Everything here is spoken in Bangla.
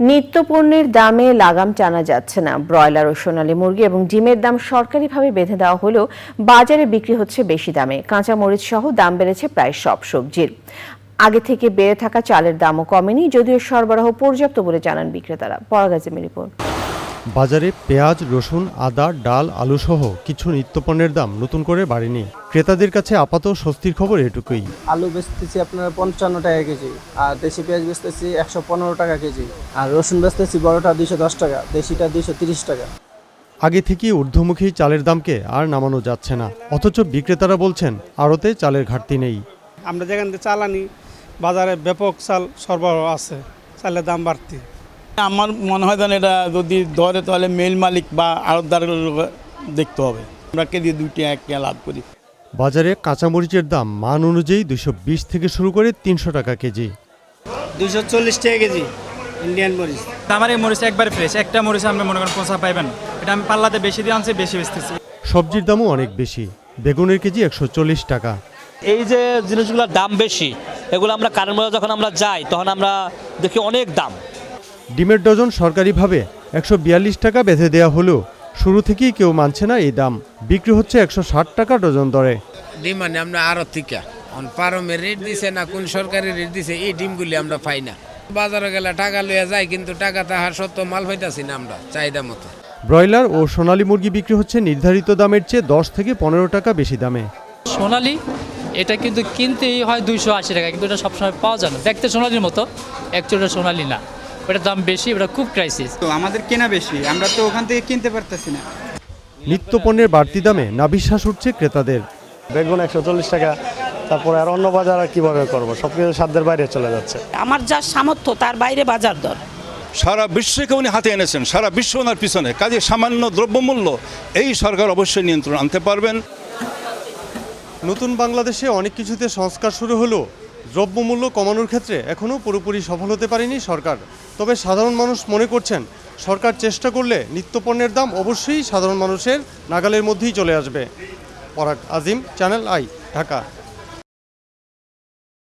নিত্যপণ্যের দামে লাগাম টানা যাচ্ছে না। ব্রয়লার ও সোনালী মুরগি এবং ডিমের দাম সরকারিভাবে বেঁধে দেওয়া হলেও বাজারে বিক্রি হচ্ছে বেশি দামে। কাঁচা মরিচ সহ দাম বেড়েছে প্রায় সব সবজির। আগে থেকে বেড়ে থাকা চালের দামও কমেনি, যদিও সরবরাহ পর্যাপ্ত বলে জানান বিক্রেতারা। পরাগাজেমি রিপোর্ট। বাজারে পেঁয়াজ রসুন আদা ডাল আলু সহ কিছু নিত্যপণ্যের দাম নতুন করে বাড়েনি। ক্রেতাদের কাছে আপাতত স্বস্তির খবর এটুকুই। আলু বেচতেছি আপনার পঞ্চান্ন টাকা কেজি আর দেশি পেঁয়াজ বেচতেছি একশো পনেরো টাকা কেজি আর রসুন বেচতেছি বড়টা দুইশো দশ টাকা দেশিটা দুইশো তিরিশ টাকা। আগে থেকেই ঊর্ধ্বমুখী চালের দামকে আর নামানো যাচ্ছে না অথচ বিক্রেতারা বলছেন আড়তে চালের ঘাটতি নেই। আমরা যেখান থেকে চাল আনি বাজারে ব্যাপক চাল সরবরাহ আছে চালের দাম বাড়তি। আমার মনে হয় যেন এটা যদি ধরে তাহলে মেল মালিক বা আড়তদার দেখতে হবে। আমরা কেজি দুইটি এক লাভ করি? বাজারে কাঁচামরিচের দাম মান অনুযায়ী দুশো বিশ থেকে শুরু করে তিনশো টাকা কেজি। দুইশো চল্লিশ টাকা কেজি ইন্ডিয়ান মরিচ। আমার এই মরিচ একবার ফ্রেশ একটা মরিচ আপনি মনে করেন পচা পাইবেন। এটা আমি পাল্লাতে বেশি দিয়ে আনছি বেশি বেচতেছি। সবজির দামও অনেক বেশি বেগুনের কেজি একশো চল্লিশ টাকা। এই যে জিনিসগুলোর দাম বেশি এগুলো আমরা কারেন্ট যখন আমরা যাই তখন আমরা দেখি অনেক দাম। ডিমের ডজন সরকারিভাবে একশো বিয়াল্লিশ টাকা বেঁধে দেওয়া হলেও শুরু থেকেই কেউ মানছে না এই দাম। বিক্রি হচ্ছে একশো ষাট টাকা ডজন দরে। ডিম মানে আমরা আরও পারমের রেট দিছে না কোন সরকারি রেট দিছে এই ডিমগুলি আমরা পাই না। বাজারে গেলে টাকা লইয়া যায় কিন্তু টাকা তাহার সত্ত্বেও মাল পাইতাছি না আমরা চাহিদা মতো। ব্রয়লার ও সোনালী মুরগি বিক্রি হচ্ছে নির্ধারিত দামের চেয়ে দশ থেকে পনেরো টাকা বেশি দামে। সোনালি এটা কিন্তু কিনতেই হয় দুইশো আশি টাকা কিন্তু এটা সবসময় পাওয়া যায় না। দেখতে সোনালির মতো অ্যাকচুয়ালি সোনালি না। ওটার দাম বেশি ওটা খুব ক্রাইসিস তো আমাদের কেনা বেশি আমরা তো ওখান থেকে কিনতে পারতেছি না। নিত্যপণ্যের বাড়তি দামে নাবিশ্বাস উঠছে ক্রেতাদের। বেগুন একশো চল্লিশ টাকা তারপরে আর অন্য বাজার আর কীভাবে করব? সব কিছু সাধ্যের বাইরে চলে যাচ্ছে। আমার যা সামর্থ্য তার বাইরে বাজার দর। সারা বিশ্বকে উনি হাতে এনেছেন সারা বিশ্ব ওনার পিছনে। কাজে সামান্য দ্রব্যমূল্য এই সরকার অবশ্যই নিয়ন্ত্রণ আনতে পারবেন। নতুন বাংলাদেশে অনেক কিছুতে সংস্কার শুরু হলেও দ্রব্যমূল্য কমানোর ক্ষেত্রে এখনও পুরোপুরি সফল হতে পারেনি সরকার। তবে সাধারণ মানুষ মনে করছেন, সরকার চেষ্টা করলে নিত্যপণ্যের দাম অবশ্যই সাধারণ মানুষের নাগালের মধ্যেই চলে আসবে। পরাগ আজিম, চ্যানেল আই, ঢাকা।